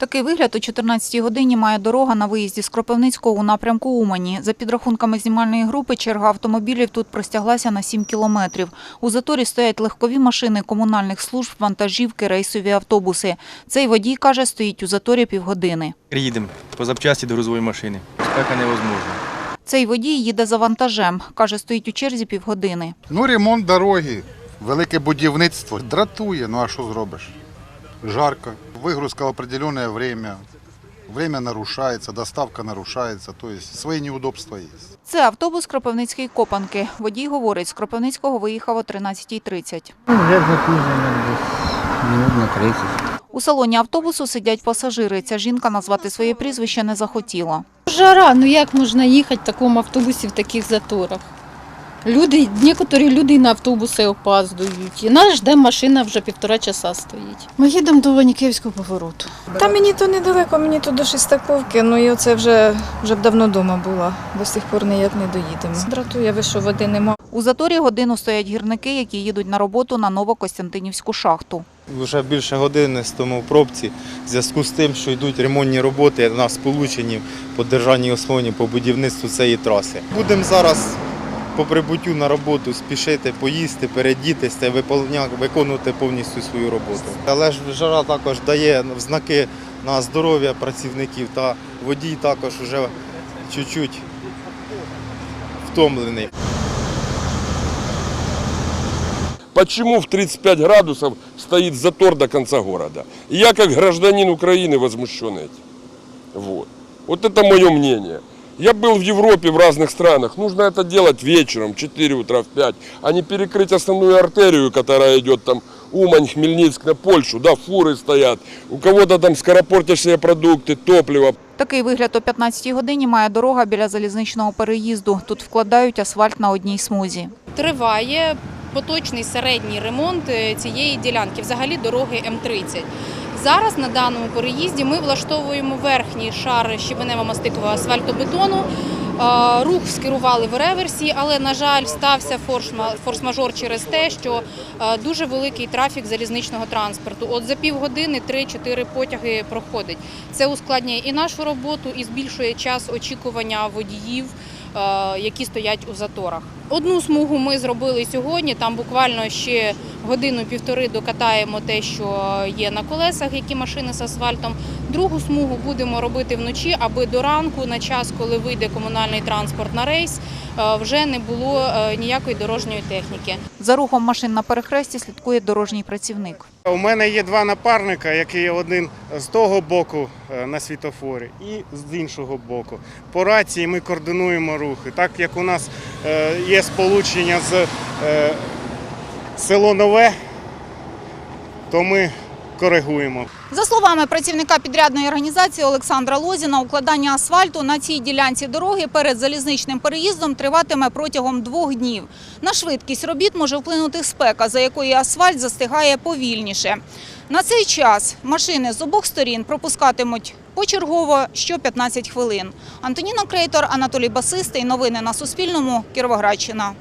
Такий вигляд о 14-й годині має дорога на виїзді з Кропивницького у напрямку Умані. За підрахунками знімальної групи, черга автомобілів тут простяглася на 7 кілометрів. У заторі стоять легкові машини комунальних служб, вантажівки, рейсові автобуси. Цей водій, каже, стоїть у заторі півгодини. Їдемо по запчасті до грузової машини. Спека невозможна. Цей водій їде за вантажем. Каже, стоїть у черзі півгодини. Ну, ремонт дороги, велике будівництво. Дратує, ну а що зробиш? Жарко. Вигрузка в определенное время. Время нарушается, доставка нарушается, то есть свои неудобства есть. Це автобус Кропивницької Копанки. Водій говорить, з Кропивницького виїхав о 13.30. Ну, Вже запізнено десь минут на 30. У салоні автобусу сидять пасажири. Ця жінка назвати своє прізвище не захотіла. Жара, ну як можна їхати в такому автобусі в таких заторах? Люди, некоторі люди на автобуси опаздують. І нас жде машина вже півтора часа стоїть. Ми їдемо до Ваніківського повороту. Та мені то недалеко, мені тут до Шестаковки, ну і оце вже, вже б давно вдома була. До сих пор ніяк не доїдемо. Дратує, ви що води нема. У заторі годину стоять гірники, які їдуть на роботу на Новокостянтинівську шахту. Вже більше години стоїмо в пробці в зв'язку з тим, що йдуть ремонтні роботи на сполученні по державній основі по будівництву цієї траси. Будемо зараз по прибуттю на роботу спішити, поїсти, передітися, виповня- виконувати повністю свою роботу. Але ж жара також дає знаки на здоров'я працівників та водій також вже чуть-чуть втомлений. Почему в 35 градусов стоит затор до конца города? И я как гражданин Украины возмущен этим. Вот. Вот это мое мнение. Я был в Европе, в разных странах. Нужно это делать вечером, в 4 утра, в 5, а не перекрыть основную артерию, которая идет там Умань, Хмельницк на Польшу. Да, фуры стоят. У кого-то там скоропортящие продукты, топливо. Такий вигляд о 15-й годині має дорога біля залізничного переїзду. Тут вкладають асфальт на одній смузі. триває поточний середній ремонт е, цієї ділянки, взагалі дороги М30. Зараз на даному переїзді ми влаштовуємо верхній шар щебенево-мастикового асфальтобетону. Е, Рух скерували в реверсі, але, на жаль, стався форс-ма- форс-мажор через те, що е, дуже великий трафік залізничного транспорту. От за півгодини 3-4 потяги проходить. Це ускладнює і нашу роботу, і збільшує час очікування водіїв, е, які стоять у заторах. Одну смугу ми зробили сьогодні. Там буквально ще годину-півтори докатаємо те, що є на колесах, які машини з асфальтом. Другу смугу будемо робити вночі, аби до ранку, на час, коли вийде комунальний транспорт на рейс, е, вже не було е, ніякої дорожньої техніки. За рухом машин на перехресті слідкує дорожній працівник. У мене є два напарника, які один з того боку е, на світофорі і з іншого боку. По рації ми координуємо рухи. Так як у нас є сполучення з село Нове, то ми коригуємо. За словами працівника підрядної організації Олександра Лозіна, укладання асфальту на цій ділянці дороги перед залізничним переїздом триватиме протягом двох днів. На швидкість робіт може вплинути спека, за якої асфальт застигає повільніше. На цей час машини з обох сторін пропускатимуть почергово що 15 хвилин. Антоніна Крейтор, Анатолій Басистий. Новини на Суспільному. Кіровоградщина.